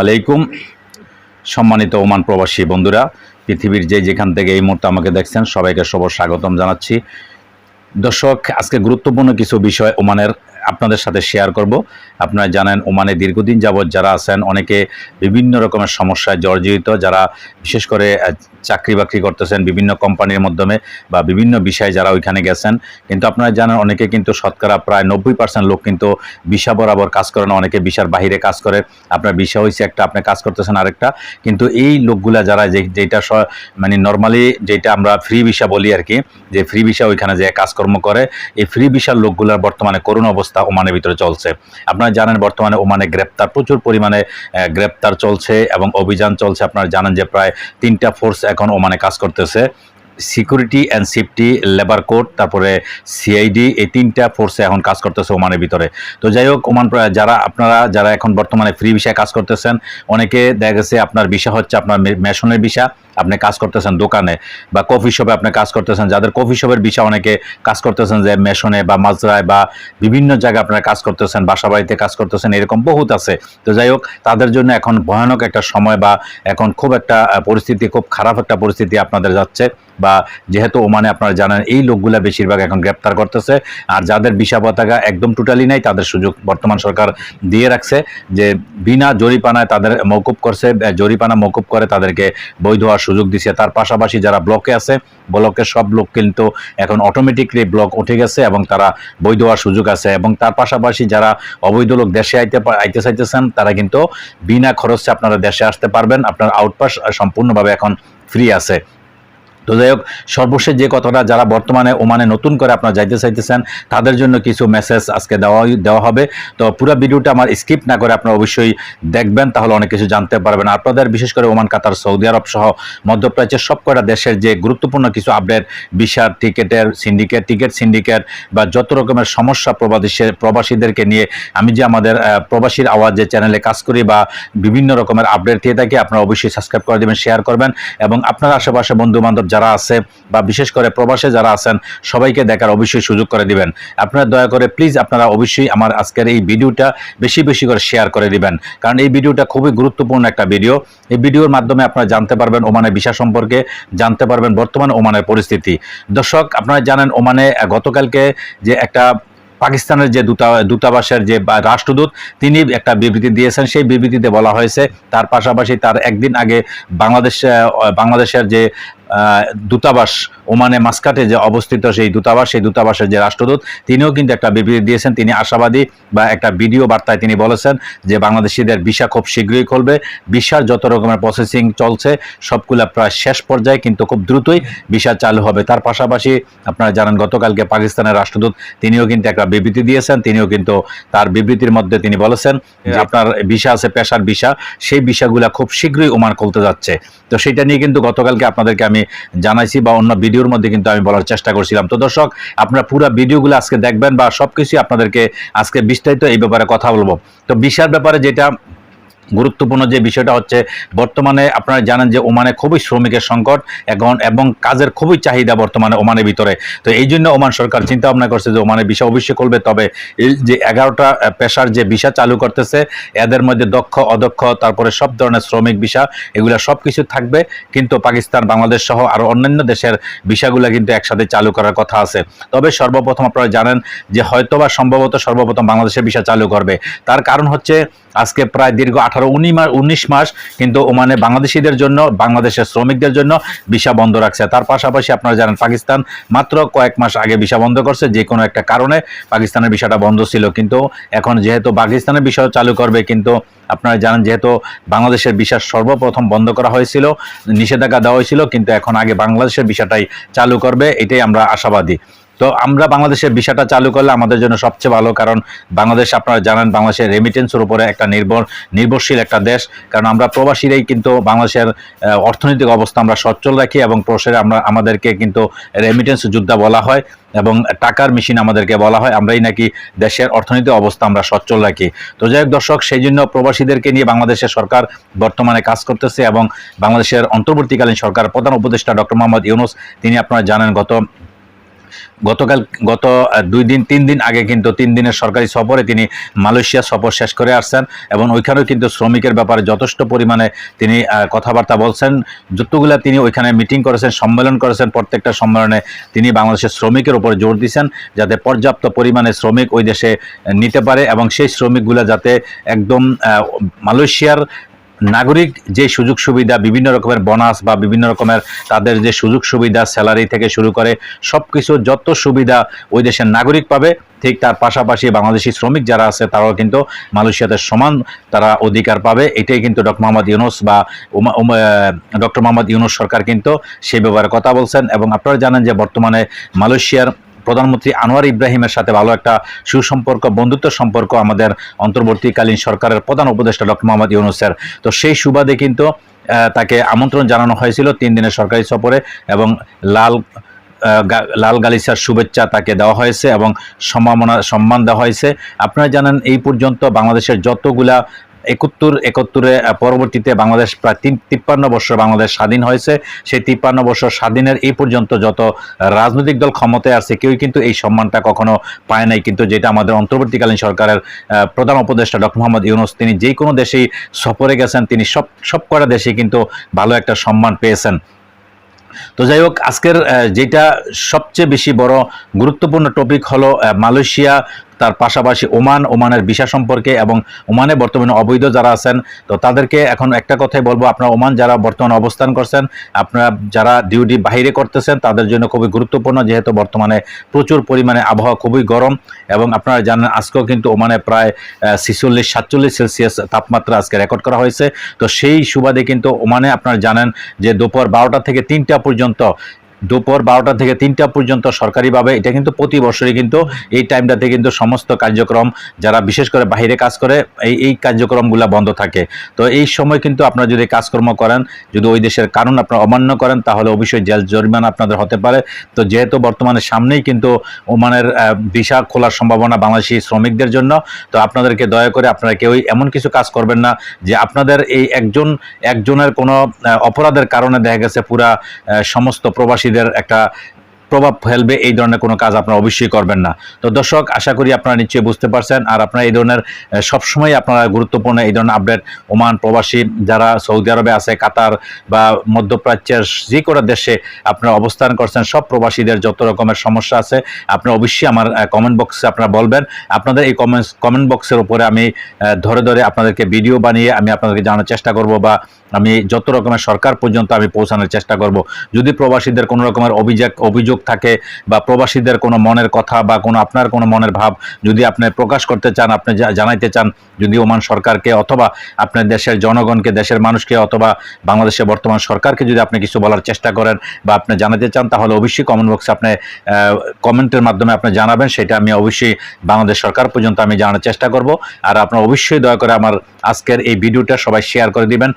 আলাইকুম। সম্মানিত ওমান প্রবাসী বন্ধুরা, পৃথিবীর যে যেখান থেকে এই মুহূর্তে আমাকে দেখছেন, সবাইকে সবার স্বাগতম জানাচ্ছি। দর্শক, আজকে গুরুত্বপূর্ণ কিছু বিষয় ওমানের আপনাদের সাথে শেয়ার করব। আপনারা জানেন, ওমানে দীর্ঘদিন যাবৎ যারা আছেন, অনেকে বিভিন্ন রকমের সমস্যায় জর্জরিত, যারা বিশেষ করে চাকরি বাকরি করতেছেন বিভিন্ন কোম্পানির মাধ্যমে বা বিভিন্ন বিষয়ে যারা ওইখানে গেছেন। কিন্তু আপনারা জানেন, অনেকে কিন্তু শতকরা প্রায় নব্বই পার্সেন্ট লোক কিন্তু বিশা বরাবর কাজ করে না, অনেকে বিশার বাহিরে কাজ করে। আপনার বিশা হয়েছে একটা, আপনি কাজ করতেছেন আরেকটা। কিন্তু এই লোকগুলা যারা যেটা মানে নর্মালি যেটা আমরা ফ্রি ভিসা বলি আর কি, যে ফ্রি ভিসা ওইখানে যে কাজকর্ম করে, এই ফ্রি ভিসার লোকগুলার বর্তমানে করুণ অবস্থা। ওমানের ভিতরে চলছে। আপনারা জানেন বর্তমানে ওমানে গ্রেপ্তার, প্রচুর পরিমাণে গ্রেপ্তার চলছে এবং অভিযান চলছে। আপনারা জানেন যে প্রায় তিনটা ফোর্স এখন ওমানে কাজ করতেছে। Security and safety labour code তারপরে সিআইডি এই তিনটা ফোর্সে এখন কাজ করতেছে ওমানের ভিতরে। তো যাই হোক, ওমান যারা আপনারা, যারা এখন বর্তমানে ফ্রি বিষয়ে কাজ করতেছেন, অনেকে দেখা গেছে আপনার বিষয় হচ্ছে আপনার মেশনের বিষয় আপনি কাজ করতেছেন দোকানে বা কফি শপে আপনি কাজ করতেছেন। যাদের কফি শপের বিষয় অনেকে কাজ করতেছেন যে মেশনে বা মাজরায় বা বিভিন্ন জায়গায় আপনারা কাজ করতেছেন, বাসা বাড়িতে কাজ করতেছেন, এরকম বহুত আছে। তো যাই হোক, তাদের জন্য এখন ভয়ানক একটা সময় বা এখন খুব একটা পরিস্থিতি, খুব খারাপ একটা পরিস্থিতি আপনাদের যাচ্ছে। বা যেহেতু ওমানে আপনারা জানেন, এই লোকগুলা বেশিরভাগ এখন গ্রেপ্তার করতেছে। আর যাদের বিশা পতাকা একদম টোটালি নাই, তাদের সুযোগ বর্তমান সরকার দিয়ে রাখছে যে বিনা জরিপানায় তাদের মৌকুব করছে জরিপানা মৌকুব করে তাদেরকে বৈধ হওয়ার সুযোগ দিছে। তার পাশাপাশি যারা ব্লকে আছে, ব্লকের সব লোক কিন্তু এখন অটোমেটিকলি ব্লক উঠে গেছে এবং তারা বৈধ হওয়ার সুযোগ আছে। এবং তার পাশাপাশি যারা অবৈধ লোক দেশে আইতে আইতে চাইতেছেন, তারা কিন্তু বিনা খরচে আপনারা দেশে আসতে পারবেন। আপনার আউটপাস সম্পূর্ণভাবে এখন ফ্রি আছে। তো যাই হোক, সর্বশেষ যে কথাটা যারা বর্তমানে ওমানে নতুন করে আপনারা যাইতে চাইতেছেন, তাদের জন্য কিছু মেসেজ আজকে দেওয়া দেওয়া হবে। তো পুরো ভিডিওটা আমার স্কিপ না করে আপনারা অবশ্যই দেখবেন, তাহলে অনেক কিছু জানতে পারবেন। আপনাদের বিশেষ করে ওমান, কাতার, সৌদি আরব সহ মধ্যপ্রাচ্যের সব কয়টা দেশের যে গুরুত্বপূর্ণ কিছু আপডেট ভিসার টিকেটের সিন্ডিকেট টিকেট সিন্ডিকেট বা যত রকমের সমস্যা প্রবাসী প্রবাসীদেরকে নিয়ে আমি যে আমাদের প্রবাসীর আওয়াজ যে চ্যানেলে কাজ করি বা বিভিন্ন রকমের আপডেট দিয়ে থাকি, আপনারা অবশ্যই সাবস্ক্রাইব করে দেবেন শেয়ার করবেন এবং আপনার আশেপাশে বন্ধু বান্ধব যারা আছে বা বিশেষ করে প্রবাসে যারা আছেন, সবাইকে দেখার অবশ্যই সুযোগ করে দিবেন। আপনারা দয়া করে প্লিজ আপনারা অবশ্যই আমার আজকের এই ভিডিওটা বেশি বেশি করে শেয়ার করে দিবেন। কারণ এই ভিডিওটা খুবই গুরুত্বপূর্ণ একটা ভিডিও এই ভিডিওর মাধ্যমে আপনারা জানতে পারবেন ওমানের বিষয় সম্পর্কে, জানতে পারবেন বর্তমানে ওমানের পরিস্থিতি। দর্শক, আপনারা জানেন ওমানে গতকালকে যে একটা পাকিস্তানের যে দূতা, দূতাবাসের যে রাষ্ট্রদূত, তিনি একটা বিবৃতি দিয়েছেন। সেই বিবৃতিতে বলা হয়েছে, তার পাশাপাশি তার একদিন আগে বাংলাদেশ বাংলাদেশের যে দূতাবাস ওমানে মাস্কাটে যে অবস্থিত সেই দূতাবাস সেই দূতাবাসের যে রাষ্ট্রদূত তিনিও কিন্তু একটা বিবৃতি দিয়েছেন। তিনি আশাবাদী বা একটা ভিডিও বার্তায় তিনি বলেছেন যে বাংলাদেশিদের ভিসা খুব শীঘ্রই খুলবে। ভিসার যত রকমের প্রসেসিং চলছে সবগুলা প্রায় শেষ পর্যায়ে কিন্তু খুব দ্রুতই ভিসা চালু হবে। তার পাশাপাশি আপনারা জানেন গতকালকে পাকিস্তানের রাষ্ট্রদূত তিনিও কিন্তু একটা বিবৃতি দিয়েছেন। তিনিও কিন্তু তার বিবৃতির মধ্যে তিনি বলেছেন যে আপনার ভিসা আছে পেশার ভিসা সেই ভিসাগুলা খুব শীঘ্রই ওমান খুলতে যাচ্ছে। তো সেটা নিয়ে কিন্তু গতকালকে আপনাদেরকে আমি জানাইছি বা অন্য ভিডিওর মধ্যে কিন্তু আমি বলার চেষ্টা করছিলাম। তো দর্শক, আপনারা পুরো ভিডিওগুলো আজকে দেখবেন বা সবকিছু আপনাদেরকে আজকে বিস্তারিত এই ব্যাপারে কথা বলব। তো বিষার ব্যাপারে যেটা গুরুত্বপূর্ণ যে বিষয়টা হচ্ছে, বর্তমানে আপনারা জানেন যে ওমানে খুবই শ্রমিকের সংকট, এখন এবং কাজের খুবই চাহিদা বর্তমানে ওমানের ভিতরে। তো এই জন্য ওমান সরকার চিন্তা ভাবনা করছে যে ওমানের বিষয় অবশ্যই করবে, তবে যে এগারোটা পেশার যে ভিসা চালু করতেছে, এদের মধ্যে দক্ষ, অদক্ষ, তারপরে সব ধরনের শ্রমিক ভিসা, এগুলা সব কিছু থাকবে। কিন্তু পাকিস্তান, বাংলাদেশ সহ আরও অন্যান্য দেশের ভিসাগুলো কিন্তু একসাথে চালু করার কথা আছে। তবে সর্বপ্রথম আপনারা জানেন যে হয়তোবা সম্ভবত সর্বপ্রথম বাংলাদেশের ভিসা চালু করবে। তার কারণ হচ্ছে, আজকে প্রায় দীর্ঘ আঠারো উনিশ মাস কিন্তু ওমানে বাংলাদেশিদের জন্য, বাংলাদেশের শ্রমিকদের জন্য ভিসা বন্ধ রাখছে। তার পাশাপাশি আপনারা জানেন, পাকিস্তান মাত্র কয়েক মাস আগে ভিসা বন্ধ করছে, যে কোনো একটা কারণে পাকিস্তানের ভিসাটা বন্ধ ছিল। কিন্তু এখন যেহেতু পাকিস্তানের বিষয় চালু করবে, কিন্তু আপনারা জানেন যেহেতু বাংলাদেশের ভিসা সর্বপ্রথম বন্ধ করা হয়েছিল, নিষেধাজ্ঞা দেওয়া হয়েছিল, কিন্তু এখন আগে বাংলাদেশের ভিসাটাই চালু করবে, এটাই আমরা আশাবাদী। তো আমরা বাংলাদেশের ভিসাটা চালু করলে আমাদের জন্য সবচেয়ে ভালো, কারণ বাংলাদেশ আপনারা জানেন বাংলাদেশের রেমিটেন্সের উপরে একটা নির্ভর, নির্ভরশীল একটা দেশ। কারণ আমরা প্রবাসীরাই কিন্তু বাংলাদেশের অর্থনৈতিক অবস্থা আমরা সচ্ছল রাখি এবং প্রসারে আমরা, আমাদেরকে কিন্তু রেমিটেন্স যোদ্ধা বলা হয় এবং টাকার মেশিন আমাদেরকে বলা হয়। আমরাই নাকি দেশের অর্থনৈতিক অবস্থা আমরা সচ্ছল রাখি। তো যাই হোক দর্শক সেই জন্য প্রবাসীদেরকে নিয়ে বাংলাদেশের সরকার বর্তমানে কাজ করতেছে এবং বাংলাদেশের অন্তর্বর্তীকালীন সরকার প্রধান উপদেষ্টা ডক্টর মোহাম্মদ ইউনুস, তিনি আপনারা জানেন গত গতকাল, গত দুই দিন, তিন দিন আগে কিন্তু তিন দিনের সরকারি সফরে তিনি মালয়েশিয়া সফর শেষ করে আসছেন এবং ওইখানেও কিন্তু শ্রমিকের ব্যাপারে যথেষ্ট পরিমাণে তিনি কথাবার্তা বলছেন। যতগুলা তিনি ওইখানে মিটিং করেছেন, সম্মেলন করেছেন, প্রত্যেকটা সম্মেলনে তিনি বাংলাদেশের শ্রমিকের উপর জোর দিয়েছেন যাতে পর্যাপ্ত পরিমাণে শ্রমিক ওই দেশে নিতে পারে এবং সেই শ্রমিকগুলো যাতে একদম মালয়েশিয়ার নাগরিক যে সুযোগ সুবিধা, বিভিন্ন রকমের বোনাস বা বিভিন্ন রকমের তাদের যে সুযোগ সুবিধা স্যালারি থেকে শুরু করে সব কিছু যত সুবিধা ওই দেশের নাগরিক পাবে, ঠিক তার পাশাপাশি বাংলাদেশি শ্রমিক যারা আছে, তারাও কিন্তু মালয়েশিয়াতে সমান তারা অধিকার পাবে। এটাই কিন্তু ডক্টর মোহাম্মদ ইউনুস বা ডক্টর মোহাম্মদ ইউনুস সরকার কিন্তু সেই ব্যাপারে কথা বলছেন। এবং আপনারা জানেন যে বর্তমানে মালয়েশিয়ার প্রধানমন্ত্রী আনোয়ার ইব্রাহিমের সাথে ভালো একটা সুসম্পর্ক, বন্ধুত্ব সম্পর্ক আমাদের অন্তর্বর্তীকালীন সরকারের প্রধান উপদেষ্টা ডক্টর মোহাম্মদ ইউনুসের। তো সেই সুবাদে কিন্তু তাকে আমন্ত্রণ জানানো হয়েছিল তিন দিনের সরকারি সফরে এবং লাল লাল গালিচার শুভেচ্ছা তাকে দেওয়া হয়েছে এবং সম্মাননা, সম্মান দেওয়া হয়েছে। আপনারা জানেন এই পর্যন্ত বাংলাদেশের যতগুলা একাত্তর, একাত্তরে পরবর্তীতে বাংলাদেশ প্রায় তিন, তিপ্পান্ন বছর বাংলাদেশ স্বাধীন হয়েছে। সেই তিপ্পান্ন বছর স্বাধীনের এই পর্যন্ত যত রাজনৈতিক দল ক্ষমতায় আছে, কেউই কিন্তু এই সম্মানটা কখনো পায় নাই। কিন্তু যেটা আমাদের অন্তর্বর্তীকালীন সরকারের প্রধান উপদেষ্টা ডক্টর মোহাম্মদ ইউনুস, তিনি যে কোনো দেশেই সফরে গেছেন, তিনি সব সব কটা দেশে কিন্তু ভালো একটা সম্মান পেয়েছেন। তো যাই হোক, আজকের যেটা সবচেয়ে বেশি বড় গুরুত্বপূর্ণ টপিক হলো মালয়েশিয়া তার পাশাপাশি ওমান, ওমানের ভিসা সম্পর্কে এবং ওমানে বর্তমানে অবৈধ যারা আছেন, তো তাদেরকে এখন একটা কথাই বলব, আপনারা ওমান যারা বর্তমানে অবস্থান করছেন, আপনারা যারা ডিউটি বাইরে করতেছেন, তাদের জন্য খুবই গুরুত্বপূর্ণ, যেহেতু বর্তমানে প্রচুর পরিমাণে আবহাওয়া খুবই গরম এবং আপনারা জানেন আজকেও কিন্তু ওমানে প্রায় ছিচল্লিশ, সাতচল্লিশ সেলসিয়াস তাপমাত্রা আজকে রেকর্ড করা হয়েছে। তো সেই সুবাদে কিন্তু ওমানে আপনারা জানেন যে দুপুর বারোটা থেকে তিনটা পর্যন্ত দুপুর বারোটা থেকে তিনটা পর্যন্ত সরকারিভাবে, এটা কিন্তু প্রতি বছরই কিন্তু এই টাইমটাতে কিন্তু সমস্ত কার্যক্রম যারা বিশেষ করে বাইরে কাজ করে, এই এই কার্যক্রমগুলো বন্ধ থাকে। তো এই সময় কিন্তু আপনারা যদি কাজকর্ম করেন, যদি ওই দেশের কারণ আপনারা অমান্য করেন, তাহলে অবশ্যই জেল জরিমানা আপনাদের হতে পারে। তো যেহেতু বর্তমানে সামনেই কিন্তু ওমানের ভিসা খোলার সম্ভাবনা বাংলাদেশি শ্রমিকদের জন্য, তো আপনাদেরকে দয়া করে আপনারা কেউই এমন কিছু কাজ করবেন না, যে আপনাদের এই একজন, একজনের কোনো অপরাধের কারণে দেখা গেছে পুরা সমস্ত সমস্ত প্রবাসীদের একটা প্রভাব ফেলবে, এই ধরনের কোনো কাজ আপনারা অবশ্যই করবেন না। তো দর্শক, আশা করি আপনারা নিশ্চয়ই বুঝতে পারছেন, আর আপনারা এই ধরনের সবসময় আপনারা গুরুত্বপূর্ণ এই ধরনের আপডেট ওমান প্রবাসী যারা সৌদি আরবে আছে, কাতার বা মধ্যপ্রাচ্যের যে কোনো দেশে আপনারা অবস্থান করছেন, সব প্রবাসীদের যত রকমের সমস্যা আছে আপনারা অবশ্যই আমার কমেন্ট বক্সে আপনারা বলবেন। আপনাদের এই কমেন্টস কমেন্ট বক্সের উপরে আমি ধরে ধরে আপনাদেরকে ভিডিও বানিয়ে আমি আপনাদেরকে জানানোর চেষ্টা করব বা আমি যত রকমের সরকার পর্যন্ত আমি পৌঁছানোর চেষ্টা করব। যদি প্রবাসীদের কোনো রকমের অভিযোগ অভিযোগ থাকে বা প্রবাসীদের কোনো মনের কথা বা কোনো আপনার কোনো মনের ভাব যদি আপনি প্রকাশ করতে চান, আপনি জানাইতে চান, যদি ওমান সরকারকে অথবা আপনার দেশের জনগণকে, দেশের মানুষকে অথবা বাংলাদেশের বর্তমান সরকারকে যদি আপনি কিছু বলার চেষ্টা করেন বা আপনি জানাতে চান, তাহলে অবশ্যই কমেন্ট বক্সে আপনি কমেন্টের মাধ্যমে আপনি জানাবেন। সেটা আমি অবশ্যই বাংলাদেশ সরকার পর্যন্ত আমি জানানোর চেষ্টা করব। আর আপনারা অবশ্যই দয়া করে আমার আজকের এই ভিডিওটা সবাই শেয়ার করে দিবেন।